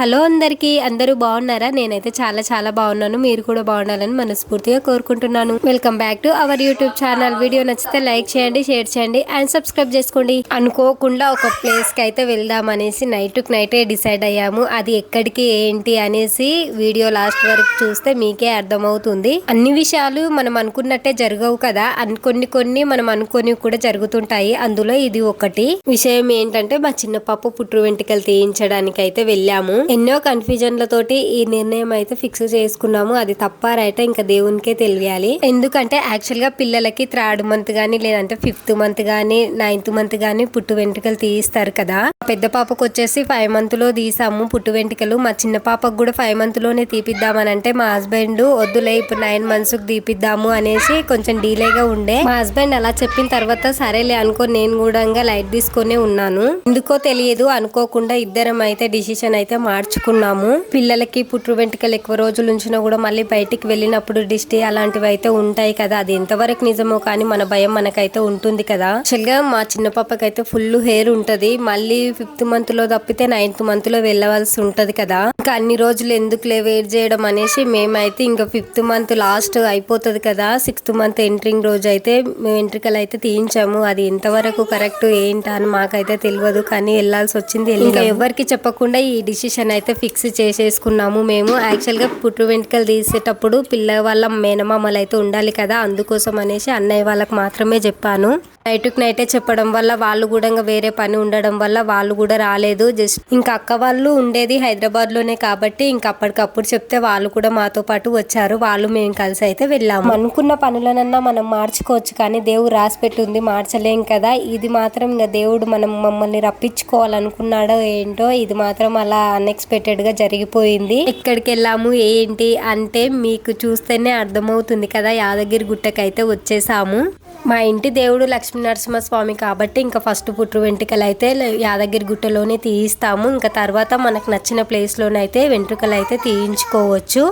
Hello అందరికీ అందరూ బాగున్నారా? నేనైతే చాలా చాలా బాగున్నాను. మీరు కూడా బాగుండాలని మనస్ఫూర్తిగా కోరుకుంటున్నాను. Welcome back to our YouTube channel video నచ్చితే లైక్ చేయండి షేర్ చేయండి అండ్ సబ్స్క్రైబ్ చేసుకోండి. అనుకోకుండా ఒక ప్లేస్కి అయితే వెళ్దాం అనేసి నైట్ టు నైటే డిసైడ్ అయ్యాము. అది ఎక్కడికి ఏంటి అనేసి వీడియో లాస్ట్ వరకు చూస్తే మీకే అర్థమవుతుంది. అన్ని విషయాలు మనం అనుకున్నట్టే జరగవు కదా? అన్ కొన్ని కొన్ని మనం అనుకొని కూడా జరుగుతుంటాయి. అందులో ఇది ఒకటి. విషయం ఏంటంటే మా చిన్న పప్పు పుట్టు వెంట్రుకలు తీయించడానికి అయితే వెళ్ళాము. ఎన్నో కన్ఫ్యూజన్లతోటి ఈ నిర్ణయం అయితే ఫిక్స్ చేసుకున్నాము. అది తప్ప రైట్ ఇంకా దేవునికే తెలియాలి. ఎందుకంటే యాక్చువల్గా పిల్లలకి థర్డ్ మంత్ కానీ లేదంటే ఫిఫ్త్ మంత్ కానీ నైన్త్ మంత్ కానీ పుట్టు వెంట్రుకలు తీయిస్తారు కదా. పెద్ద పాపకు వచ్చేసి ఫైవ్ మంత్లో తీసాము. పుట్టు వెంట్రుకలు మా చిన్న పాపకు కూడా ఫైవ్ మంత్లోనే తీపిద్దామని అంటే మా హస్బెండ్ వద్దులే ఇప్పుడు నైన్ మంత్స్కి తీపిద్దాము అనేసి కొంచెం డీలేగా ఉండే. మా హస్బెండ్ అలా చెప్పిన తర్వాత సరేలే అనుకో నేను కూడా లైట్ తీసుకునే ఉన్నాను. ఎందుకో తెలియదు అనుకోకుండా ఇద్దరం అయితే డిసిషన్ అయితే మా మార్చుకున్నాము. పిల్లలకి పుట్టు వెంట్రుకలు ఎక్కువ రోజులు ఉంచినా కూడా మళ్ళీ బయటికి వెళ్ళినప్పుడు దిష్టి అలాంటివి అయితే ఉంటాయి కదా. అది ఎంతవరకు నిజమో కానీ మన భయం మనకైతే ఉంటుంది కదా. యాక్చువల్గా మా చిన్న పాపకైతే ఫుల్ హెయిర్ ఉంటది. మళ్ళీ ఫిఫ్త్ మంత్లో తప్పితే నైన్త్ మంత్లో వెళ్ళవలసి ఉంటది కదా. ఇంకా అన్ని రోజులు ఎందుకులే వెయిట్ చేయడం అనేసి మేమైతే ఇంకా ఫిఫ్త్ మంత్ లాస్ట్ అయిపోతుంది కదా. సిక్స్త్ మంత్ ఎంట్రింగ్ రోజు అయితే మేము వెంట్రుకలు అయితే తీయించాము. అది ఎంతవరకు కరెక్ట్ ఏంటా అని మాకైతే తెలియదు. కానీ వెళ్ళాల్సి వచ్చింది. ఇంకా ఎవరికి చెప్పకుండా ఈ డిసిషన్ అయితే ఫిక్స్ చేసేసుకున్నాము మేము. యాక్చువల్గా పుట్టు వెంట్రుకలు తీసేటప్పుడు పిల్ల వాళ్ళ మేనమామలు అయితే ఉండాలి కదా. అందుకోసం అనేసి అన్నయ్య వాళ్ళకి మాత్రమే చెప్పాను. నైట్ నైటే చెప్పడం వల్ల వాళ్ళు కూడా ఇంకా వేరే పని ఉండడం వల్ల వాళ్ళు కూడా రాలేదు. జస్ట్ ఇంకా అక్క వాళ్ళు ఉండేది హైదరాబాద్లోనే కాబట్టి ఇంకా అప్పటికప్పుడు చెప్తే వాళ్ళు కూడా మాతో పాటు వచ్చారు. వాళ్ళు మేము కలిసి అయితే వెళ్ళాము. అనుకున్న పనులనన్నా మనం మార్చుకోవచ్చు కానీ దేవుడు రాసి పెట్టుంది. మార్చలేం కదా. ఇది మాత్రం ఇంకా దేవుడు మనం మమ్మల్ని రప్పించుకోవాలనుకున్నాడో ఏంటో ఇది మాత్రం అలా అన్ఎక్స్పెక్టెడ్గా జరిగిపోయింది. ఎక్కడికి వెళ్ళాము ఏంటి అంటే మీకు చూస్తేనే అర్థమవుతుంది కదా. యాదగిరి గుట్టకైతే వచ్చేసాము. మా ఇంటి దేవుడు లక్ష్మీ నరసింహస్వామి కాబట్టి ఇంకా ఫస్ట్ పుట్టు వెంట్రుకలు అయితే యాదగిరి గుట్టలోనే తీయిస్తాము. ఇంకా తర్వాత మనకు నచ్చిన ప్లేస్లోనైతే వెంట్రుకలు అయితే తీయించుకోవచ్చు.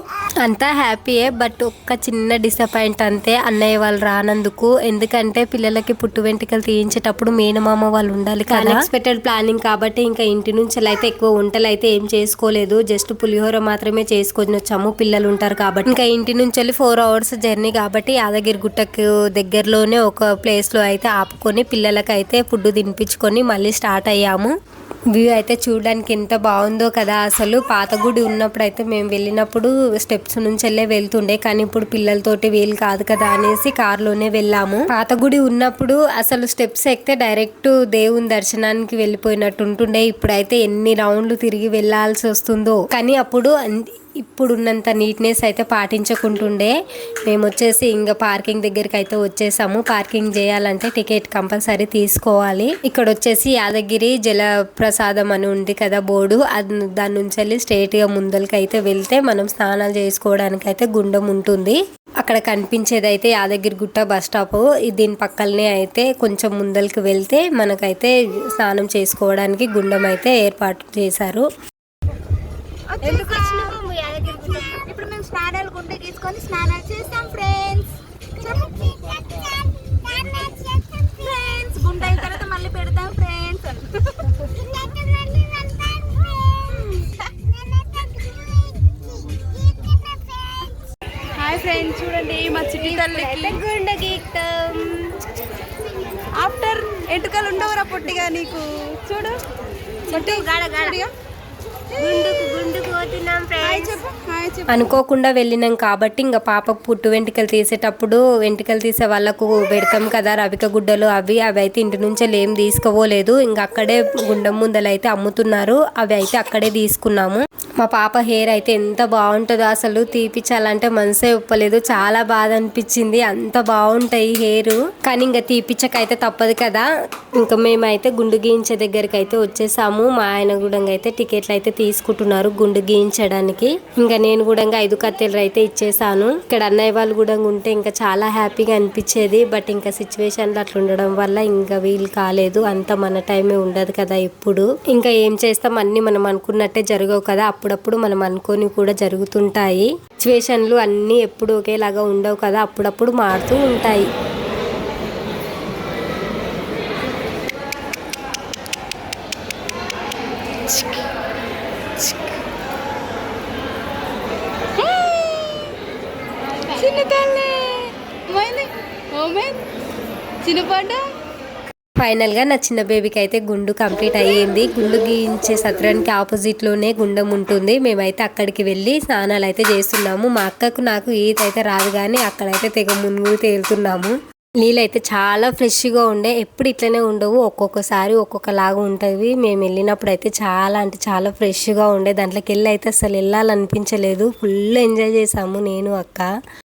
అంతా హ్యాపీయే బట్ ఒక్క చిన్న డిసప్పాయింట్ అంతే. అన్నయ్య వాళ్ళు రానందుకు. ఎందుకంటే పిల్లలకి పుట్టు వెంట్రుకలు తీయించేటప్పుడు మేనమామ వాళ్ళు ఉండాలి కదా. ఎక్స్పెక్టెడ్ ప్లానింగ్ కాబట్టి ఇంకా ఇంటి నుంచి అయితే ఎక్కువ వంటలు అయితే ఏం చేసుకోలేదు. జస్ట్ పులిహోర మాత్రమే చేసుకొని వచ్చాము. పిల్లలు ఉంటారు కాబట్టి. ఇంకా ఇంటి నుంచి వెళ్ళి ఫోర్ అవర్స్ జర్నీ కాబట్టి యాదగిరి గుట్టకు దగ్గరలోనే ఒక ప్లేస్లో అయితే ఆపుకొని పిల్లలకైతే ఫుడ్ తినిపించుకొని మళ్ళీ స్టార్ట్ అయ్యాము. వ్యూ అయితే చూడడానికి ఎంత బాగుందో కదా అసలు. పాత గుడి ఉన్నప్పుడు అయితే మేము వెళ్ళినప్పుడు స్టెప్స్ నుంచి వెళ్ళే వెళ్తుండే కానీ ఇప్పుడు పిల్లలతోటి వీలు కాదు కదా అనేసి కార్లోనే వెళ్ళాము. పాత గుడి ఉన్నప్పుడు అసలు స్టెప్స్ ఎక్కితే డైరెక్ట్ దేవుని దర్శనానికి వెళ్ళిపోయినట్టు ఉంటుండే ఇప్పుడైతే ఎన్ని రౌండ్లు తిరిగి వెళ్ళాల్సి వస్తుందో. కానీ అప్పుడు అన్- ఇప్పుడున్నంత నీట్నెస్ అయితే పాటించకుంటుండే. మేము వచ్చేసి ఇంకా పార్కింగ్ దగ్గరికి అయితే వచ్చేసాము. పార్కింగ్ చేయాలంటే టికెట్ కంపల్సరీ తీసుకోవాలి. ఇక్కడ వచ్చేసి యాదగిరి జల ప్రసాదం అని ఉంది కదా బోర్డు. అది దాని నుంచి వెళ్ళి స్ట్రేట్గా ముందలకి అయితే వెళ్తే మనం స్నానాలు చేసుకోవడానికి అయితే గుండం ఉంటుంది. అక్కడ కనిపించేది అయితే యాదగిరి గుట్ట బస్ స్టాప్. దీని పక్కనే అయితే కొంచెం ముందలకి వెళ్తే మనకైతే స్నానం చేసుకోవడానికి గుండం అయితే ఏర్పాటు చేశారు. ఎందుకు వచ్చినాము యాదగిరి ఇప్పుడు మేము స్నానాలు గుండె తీసుకొని స్నానాలు చేస్తాం ఫ్రెండ్స్ ఫ్రెండ్స్ గుండె అయిన తర్వాత మళ్ళీ పెడతాం ఫ్రెండ్స్ హాయ్ ఫ్రెండ్స్ చూడండి మా చిట్టి తల్లికి గుండె గీక్తాం. ఆఫ్టర్ ఎంటుకలు ఉండవురా పొట్టిగా నీకు? చూడు. పొట్టి అనుకోకుండా వెళ్ళినాం కాబట్టి ఇంకా పాపకు పుట్టు వెంట్రుకలు తీసేటప్పుడు వెంట్రుకలు తీసే వాళ్ళకు పెడతాం కదా రవిక గుడ్డలు అవి అవి అయితే ఇంటి నుంచి ఏం తీసుకోలేదు ఇంకా అక్కడే గుండం ముందలు అయితే అమ్ముతున్నారు. అవి అయితే అక్కడే తీసుకున్నాము. మా పాప హెయిర్ అయితే ఎంత బాగుంటుందో అసలు తీపిచ్చాలంటే మనసే ఒప్పలేదు. చాలా బాధ అనిపించింది. అంత బాగుంటాయి హెయిర్. కానీ ఇంకా తీపిచ్చకైతే తప్పదు కదా. ఇంకా మేమైతే గుండు గీయించే దగ్గరికి అయితే వచ్చేసాము. మా ఆయన కూడా అయితే టికెట్లు అయితే తీసుకుంటున్నారు గుండు గీయించడానికి. ఇంకా నేను కూడా ఇంకా ఐదు కత్తెలు అయితే ఇచ్చేసాను. ఇక్కడ అన్నయ్య వాళ్ళు కూడా ఉంటే ఇంకా చాలా హ్యాపీగా అనిపించేది. బట్ ఇంకా సిచ్యువేషన్లు అట్లా ఉండడం వల్ల ఇంకా వీలు కాలేదు. అంత మన టైమే ఉండదు కదా ఇప్పుడు ఇంకా ఏం చేస్తాం? అన్ని మనం అనుకున్నట్టే జరగవు కదా. అప్పుడప్పుడు మనం అనుకొని కూడా జరుగుతుంటాయి. సిచ్యువేషన్లు అన్నీ ఎప్పుడు ఒకేలాగా ఉండవు కదా అప్పుడప్పుడు మారుతూ ఉంటాయి. చిన్న పండు ఫైనల్గా నా చిన్న బేబీకి అయితే గుండు కంప్లీట్ అయ్యింది. గుండు గీయించే సత్రానికి ఆపోజిట్లోనే గుండం ఉంటుంది. మేమైతే అక్కడికి వెళ్ళి స్నానాలు అయితే చేస్తున్నాము. మా అక్కకు నాకు ఈత అయితే రాదు కానీ అక్కడైతే తెగ మునుగు తేలుతున్నాము. నీళ్ళైతే చాలా ఫ్రెష్గా ఉండే. ఎప్పుడు ఇట్లనే ఉండవు. ఒక్కొక్కసారి ఒక్కొక్కలాగా ఉంటుంది మేము వెళ్ళినప్పుడు అయితే చాలా అంటే చాలా ఫ్రెష్గా ఉండే. దాంట్లోకి వెళ్ళి అయితే అసలు వెళ్ళాలనిపించలేదు. ఫుల్ ఎంజాయ్ చేసాము నేను అక్క.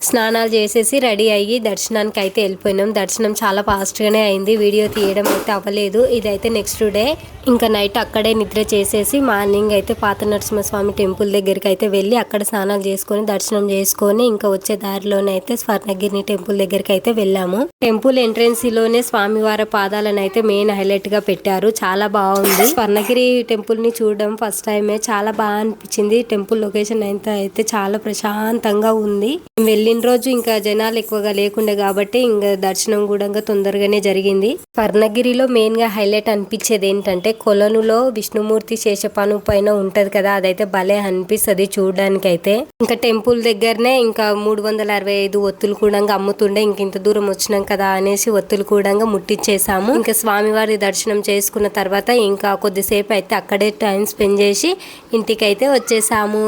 స్నానాలు చేసేసి రెడీ అయ్యి దర్శనానికి అయితే వెళ్ళిపోయినాం. దర్శనం చాలా ఫాస్ట్గానే అయింది. వీడియో తీయడం అయితే అవ్వలేదు. ఇదైతే నెక్స్ట్ డే. ఇంకా నైట్ అక్కడే నిద్ర చేసేసి మార్నింగ్ అయితే పాత నరసింహస్వామి టెంపుల్ దగ్గరికి అయితే వెళ్ళి అక్కడ స్నానాలు చేసుకొని దర్శనం చేసుకొని ఇంకా వచ్చే దారిలోనే అయితే స్వర్ణగిరి టెంపుల్ దగ్గరికి అయితే వెళ్ళాము. టెంపుల్ ఎంట్రెన్సీలోనే స్వామివారి పాదాలను అయితే మెయిన్ హైలైట్గా పెట్టారు. చాలా బాగుంది. స్వర్ణగిరి టెంపుల్ని చూడడం ఫస్ట్ టైమే. చాలా బాగా అనిపించింది. టెంపుల్ లొకేషన్ అయితే అయితే చాలా ప్రశాంతంగా ఉంది. వెళ్ళిన రోజు ఇంకా జనాలు ఎక్కువగా లేకుండే కాబట్టి ఇంకా దర్శనం కూడా తొందరగానే జరిగింది. స్వర్ణగిరిలో మెయిన్గా హైలైట్ అనిపించేది ఏంటంటే కొలనులో విష్ణుమూర్తి శేషపాను పైన ఉంటది కదా అదైతే భలే అనిపిస్తది చూడడానికి అయితే ఇంకా టెంపుల్ దగ్గరనే ఇంకా మూడు వందల అరవై ఐదు ఒత్తులు కూడా అమ్ముతుండే. ఇంక ఇంత దూరం వచ్చినాక కదా అనేసి ఒత్తులు కూడా ముట్టించేసాము ఇంకా స్వామివారి దర్శనం చేసుకున్న తర్వాత ఇంకా కొద్దిసేపు అయితే అక్కడే టైం స్పెండ్ చేసి ఇంటికి అయితే వచ్చేసాము.